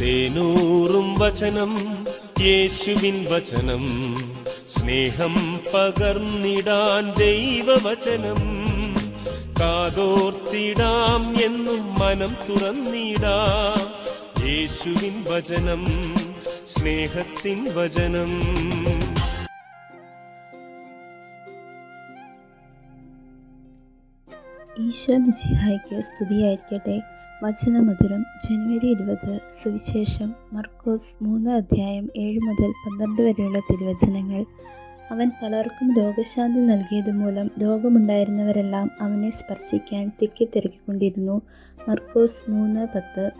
തേനൂറും വചനം യേശുവിൻ വചനം സ്നേഹം പകർന്നിടാൻ ദൈവവചനം. കാതോർത്തിടാം എന്നും മനം തുറന്നിടാം യേശുവിൻ വചനം സ്നേഹത്തിൻ വചനം. ഈശോ മിസ്സിഹായ്ക്ക് സ്തുതിയായിരിക്കട്ടെ. വചനമധുരം ജനുവരി ഇരുപത് സുവിശേഷം മർക്കോസ് മൂന്ന് അധ്യായം ഏഴ് മുതൽ പന്ത്രണ്ട് വരെയുള്ള തിരുവചനങ്ങൾ. അവൻ പലർക്കും രോഗശാന്തി നൽകിയതുമൂലം രോഗമുണ്ടായിരുന്നവരെല്ലാം അവനെ സ്പർശിക്കാൻ തിക്കിത്തിരക്കിക്കൊണ്ടിരുന്നു. മർക്കോസ് മൂന്ന് പത്ത്.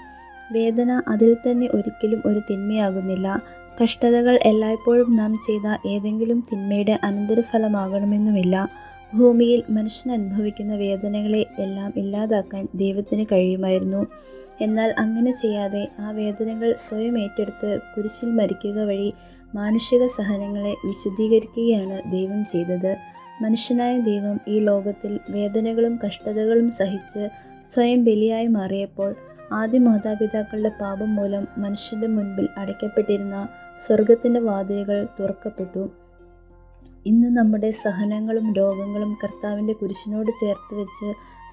വേദന അതിൽ തന്നെ ഒരിക്കലും ഒരു തിന്മയാകുന്നില്ല. കഷ്ടതകൾ എല്ലായ്പ്പോഴും നാം ചെയ്ത ഏതെങ്കിലും തിന്മയുടെ അനന്തരഫലമാകണമെന്നുമില്ല. ഭൂമിയിൽ മനുഷ്യൻ അനുഭവിക്കുന്ന വേദനകളെ എല്ലാം ഇല്ലാതാക്കാൻ ദൈവത്തിന് കഴിയുമായിരുന്നു. എന്നാൽ അങ്ങനെ ചെയ്യാതെ ആ വേദനകൾ സ്വയം ഏറ്റെടുത്ത് കുരിശിൽ മരിക്കുക വഴി മാനുഷിക സഹനങ്ങളെ വിശുദ്ധീകരിക്കുകയാണ് ദൈവം ചെയ്തത്. മനുഷ്യനായ ദൈവം ഈ ലോകത്തിൽ വേദനകളും കഷ്ടതകളും സഹിച്ച് സ്വയം ബലിയായി മാറിയപ്പോൾ ആദ്യ മാതാപിതാക്കളുടെ പാപം മൂലം മനുഷ്യന്റെ മുൻപിൽ അടയ്ക്കപ്പെട്ടിരുന്ന സ്വർഗത്തിന്റെ വാതിലുകൾ തുറക്കപ്പെട്ടു. ഇന്ന് നമ്മുടെ സഹനങ്ങളും രോഗങ്ങളും കർത്താവിന്റെ കുരിശിനോട് ചേർത്ത് വെച്ച്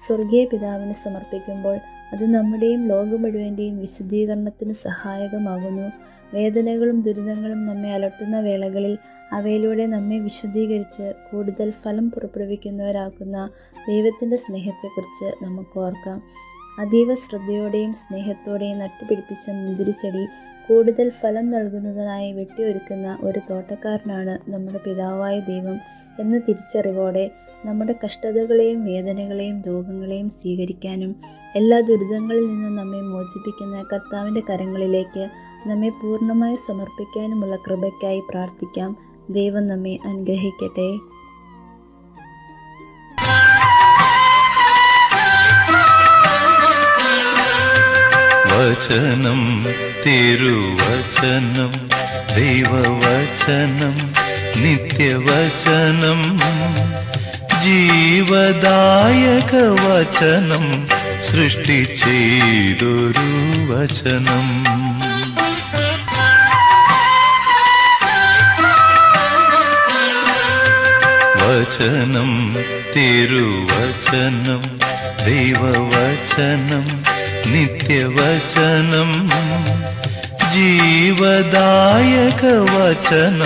സ്വർഗീയ പിതാവിന് സമർപ്പിക്കുമ്പോൾ അത് നമ്മുടെയും ലോകം മുഴുവന്റെയും വിശുദ്ധീകരണത്തിന് സഹായകമാകുന്നു. വേദനകളും ദുരിതങ്ങളും നമ്മെ അലട്ടുന്ന വേളകളിൽ അവയിലൂടെ നമ്മെ വിശുദ്ധീകരിച്ച് കൂടുതൽ ഫലം പുറപ്പെടുവിക്കുന്നവരാക്കുന്ന ദൈവത്തിന്റെ സ്നേഹത്തെക്കുറിച്ച് നമുക്ക് ഓർക്കാം. അതീവ ശ്രദ്ധയോടെയും സ്നേഹത്തോടെയും നട്ടുപിടിപ്പിച്ച മുന്തിരിച്ചെടി കൂടുതൽ ഫലം നൽകുന്നതിനായി വെട്ടിയൊരുക്കുന്ന ഒരു തോട്ടക്കാരനാണ് നമ്മുടെ പിതാവായ ദൈവം എന്ന തിരിച്ചറിവോടെ നമ്മുടെ കഷ്ടതകളെയും വേദനകളെയും രോഗങ്ങളെയും സ്വീകരിക്കാനും എല്ലാ ദുരിതങ്ങളിൽ നിന്നും നമ്മെ മോചിപ്പിക്കുന്ന കർത്താവിന്റെ കരങ്ങളിലേക്ക് നമ്മെ പൂർണമായി സമർപ്പിക്കാനുമുള്ള കൃപയ്ക്കായി പ്രാർത്ഥിക്കാം. ദൈവം നമ്മെ അനുഗ്രഹിക്കട്ടെ. വചനം തിരുവചനം ദൈവവചനം നിത്യവചനം ജീവദായക വചനം സൃഷ്ടി ചെയ്തൊരു വചനം വചനം തിരുവചനം ദൈവവചനം नित्यवचनं जीवदायकवचनम्।